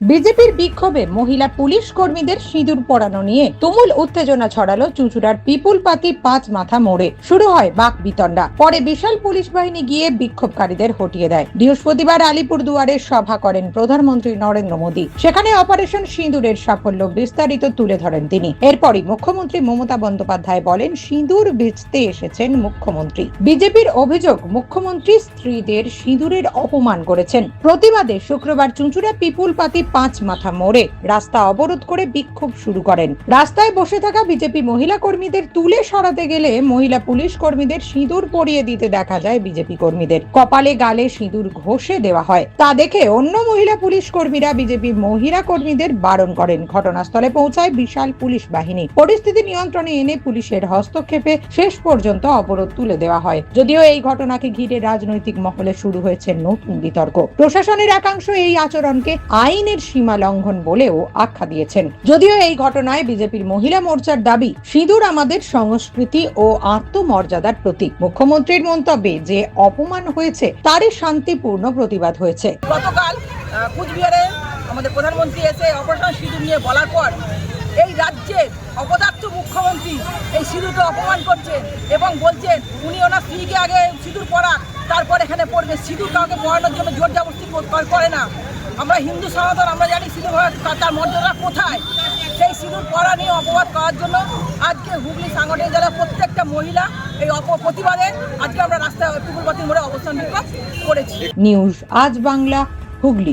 বিজেপির বিক্ষোভে মহিলা পুলিশ কর্মীদের সিঁদুর পরানো নিয়ে তুমুল উত্তেজনা ছড়ালো চুঁচুড়ার পিপুল পাতি পাঁচ মাথা মোড়ে। শুরু হয় বাক বিতণ্ডা। পরে বিশাল পুলিশ বাহিনী গিয়ে বিক্ষোভকারীদের হটিয়ে দেয়। বৃহস্পতিবার আলিপুর দুয়ারে সভা করেন প্রধানমন্ত্রী নরেন্দ্র মোদী। সেখানে অপারেশন সিঁদুরের সাফল্য বিস্তারিত তুলে ধরেন তিনি। এরপরই মুখ্যমন্ত্রী মমতা বন্দ্যোপাধ্যায় বলেন, সিঁদুর বেচতে এসেছেন মুখ্যমন্ত্রী। বিজেপির অভিযোগ, মুখ্যমন্ত্রী স্ত্রীদের সিঁদুরের অপমান করেছেন। প্রতিবাদে শুক্রবার চুঁচুড়া পিপুল পাতি পাঁচ মাথা মোড়ে। রাস্তা অবরোধ করে বিক্ষোভ শুরু করেন। রাস্তায় বসে থাকা বিজেপি মহিলা কর্মীদের তুলে সরাতে গেলে মহিলা পুলিশ কর্মীদের সিঁদুর পরিয়ে দিতে দেখা যায় বিজেপি কর্মীদের। কপালে গালে সিঁদুর ঘষে দেওয়া হয়। তা দেখে অন্য মহিলা পুলিশ কর্মীরা বিজেপি মহিলা কর্মীদের বারণ করেন। ঘটনাস্থলে পৌঁছায় বিশাল পুলিশ বাহিনী। পরিস্থিতি নিয়ন্ত্রণে এনে পুলিশের হস্তক্ষেপে শেষ পর্যন্ত অবরোধ তুলে দেওয়া হয়। যদিও এই ঘটনাকে ঘিরে রাজনৈতিক মহলে শুরু হয়েছে নতুন বিতর্ক। প্রশাসনের একাংশ এই আচরণকে আইনের সীমা লঙ্ঘন বলেও আখ্যা দিয়েছেন। যদিও এই ঘটনায় বিজেপির মহিলা মোর্চার দাবি, সিঁদুর আমাদের সংস্কৃতি ও আত্মমর্যাদার প্রতীক। মুখ্যমন্ত্রীর মন্তব্যে যে অপমান হয়েছে, তারই শান্তিপূর্ণ প্রতিবাদ হয়েছে। গতকাল কুচবিহারে আমাদের প্রধানমন্ত্রী এসে অপারেশন সিঁদুর নিয়ে বলার পর এই রাজ্যের অপদার্থ মুখ্যমন্ত্রী এই সিঁদুরকে অপমান করছেন এবং বলছেন, উনি ওনার স্ত্রীকে আগে সিঁদুর পরান তারপর এখানে পড়বে। সিঁদুর কাউকে পড়ানোর জন্য জোর জাবস্তি করে না। আমরা হিন্দু সনাতন, আমরা জানি সিঁদুর তার- মর্যাদা কোথায়? সেই সিঁদুর পড়া নিয়ে অপবাদ করার জন্য আজকে হুগলি সাংগঠনিক জেলার প্রত্যেকটা মহিলা এই অপ প্রতিবাদে আজকে আমরা রাস্তায় টুকুলবাতির মোড়ে অবস্থান বিক্ষোভ করেছি। নিউজ, আজ বাংলা, হুগলি।